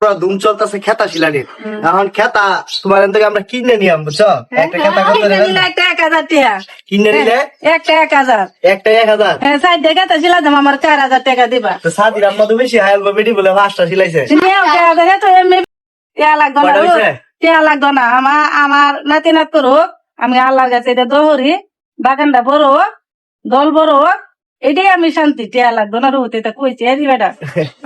পুরো ধুম চলতেছে খেতা শিলানির। এখন খেতা তোমার থেকে আমরা কিনে নিয়াম বুঝছ? একটা খেতা কত একটা এক হাজার টাকা কিনে নিলে? একটা এক হাজার। একটা এক হাজার? হ্যাঁ সাইড দেখে তো ছিল আমার চার হাজার টাকা দিবা। তো সাদির আম্মা তো বেশি হায়াল বেটি বলে পাঁচটা দেখে তো এমনি টিয়া লাগতো না কয়টা লাগতো না আমার আমার নাতি নাত করুক আমি আল্লাহর কাছে এটা দৌড়ি বাগানটা বড় হোক দল বড় হোক এটাই আমি শান্তি টিয়া না রুতে এটা কইছি এরি বেটা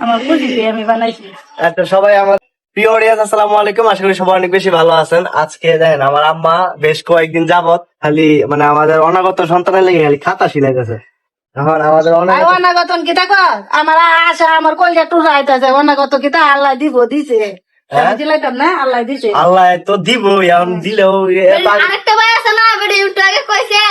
আমার খুশিতে আমি বানাইছি। একটা সবাই আমার প্রিয় অডিয়েন্স আসসালামু আলাইকুম। আশা করি সবাই অনেক বেশি ভালো আছেন। আজকে দেখেন আমার আম্মা বেশ কয়েকদিন যাবত খালি মানে আমাদের অনাগত সন্তানের লেগে খালি খাতা সিলাইতেছে। এখন আমাদের অনাগত অনাগতন কিতা কর আমার আশা আমার টুরা আইতাছে অনাগত কিতা আল্লাহ দিব দিছে। হ্যাঁ? আমি দিলাইতাম না আল্লাহ তো দিব এখন দিলেও আরেকটা ভাই আছে না বেটা আগে কইছে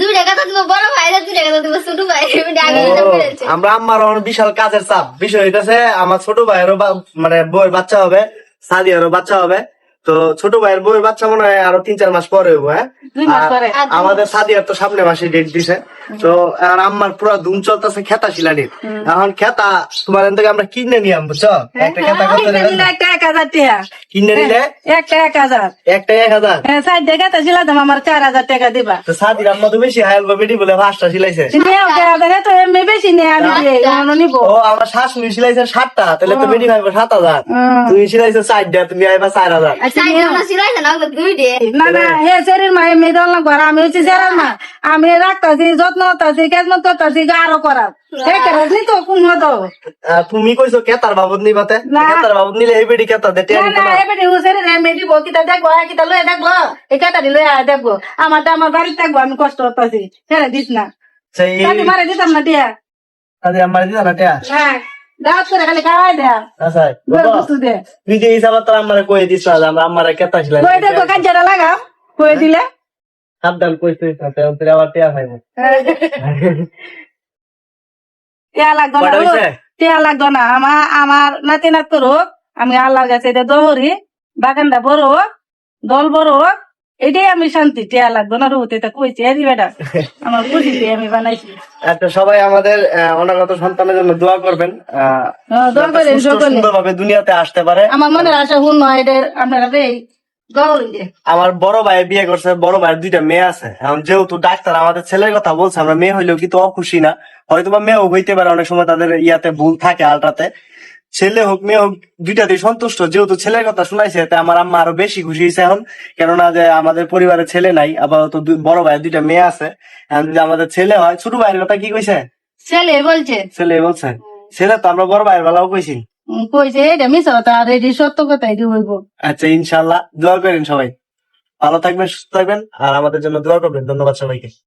দুই টাকা তো দিব বড় ভাই দুই টাকা তো দিব ছোট ভাই বেটা আগে এটা বলেছে আমরা আম্মার বিশাল কাজের চাপ। বিষয় হইতেছে আমার ছোট ভাইয়েরও মানে বউয়ের বাচ্চা হবে সাদিয়ারও বাচ্চা হবে। তো ছোট ভাইয়ের বউয়ের বাচ্চা মনে হয় আরও তিন চার মাস পরে হইব হ্যাঁ? দুই মাস আর পরে। আমাদের সাদিয়ার তো সামনে মাসে ডেট দিছে। তো আর আমার পুরো ধুম চলতেছে খেতা শিলানির। এখন খেতা তোমার এখান থেকে আমরা কিনে নিয়াম বুঝছ? একটা খেতা কত নিলে একটা এক হাজার টাকা। কিনে নিলে? একটা এক হাজার। একটা এক হাজার? হ্যাঁ সাইড দেখে তো ছিল আমার চার হাজার টাকা দিবা। তো সাদির আম্মা তো বেশি হায়াল বা বেটি বলে পাঁচটা দেখে তো এমনি বেশি নেই আমি নিবো। ও আমার শাশুড়ি সিলাইছে সাতটা তাহলে তো বেটি ভাইবো সাত হাজার। তুমি সিলাইছো চারটা তুমি আইবা চার হাজার। আচ্ছা না না দুই ডে না না হে শরীর মা এমনি দল না করা আমি হচ্ছে মা। আমি রাখতাছি যত্ন করতাছি কেমন করতাছি আরও করা হে তো কোন হতো তুমি কইছো কেতার বাবদ নিবাতে। কেতার বাবদ নিলে এই বেটি কেতা দে না না দেখব লয়ে দেখব? এই কাটারি লয়ে আয় দেখব। আমারটা আমার বাড়িতে থাকব আমি কষ্ট করতাছি। ছেড়ে দিস না। সেই মারে দিতাম না আরে আমার না টেয়া হ্যাঁ করে খালি খাওয়াই দেয়া। আচ্ছা বস্তু দে। তুই যে হিসাব তোর আমারে কই দিছ আমরা আমারে কেতা ছিল কই দেখো কাঞ্চাটা লাগাও। কই দিলে। সাবধান কইছ তুই সাথে তোর আবার টেয়া খাইবো। টিয়া লাগতো না টিয়া লাগতো না। আমার আমার নাতি নাত করুক আমি আল্লাহর কাছে এটা দৌড়ি বাগানটা বড় হোক দল বড় হোক এটাই আমি শান্তি। টিয়া লাগতো না রুতে এটা কইছি। এরি বেটা আমার খুশিতে আমি বানাইছি। আচ্ছা সবাই আমাদের অনাগত সন্তানের জন্য দোয়া করবেন। আহ, হ্যাঁ, দোয়া করেন, করেন। সুন্দরভাবে দুনিয়াতে আসতে পারে। আমার মনের আশা পূর্ণ হয় এটার আপনারা আমার বড় ভাই বিয়ে করছে বড় ভাইয়ের দুইটা মেয়ে আছে। এখন যেহেতু ডাক্তার আমাদের ছেলের কথা বলছে আমরা মেয়ে হইলেও কিন্তু অখুশি না। হয়তো বা মেয়েও হইতে পারে অনেক সময় তাদের ইয়াতে ভুল থাকে আলটাতে ছেলে হোক মেয়ে হোক দুইটাতেই সন্তুষ্ট। যেহেতু ছেলের কথা শুনাইছে এতে আমার আম্মা আরও বেশি খুশি হয়েছে এখন। কেননা যে আমাদের পরিবারে ছেলে নাই আপাতত বড় ভাইয়ের দুইটা মেয়ে আছে। এখন যদি আমাদের ছেলে হয় ছোট ভাইয়ের কথা কি কইছে? ছেলে বলছে। ছেলে বলছে। ছেলে তো আমরা বড় ভাইয়ের বেলাও কইছি। কইছে এটা মিস কথা আর এটি সত্য কথাই দিব আচ্ছা ইনশাল্লাহ, দোয়া করেন সবাই। ভালো থাকবেন, সুস্থ থাকবেন, আর আমাদের জন্য দোয়া করবেন। ধন্যবাদ সবাইকে।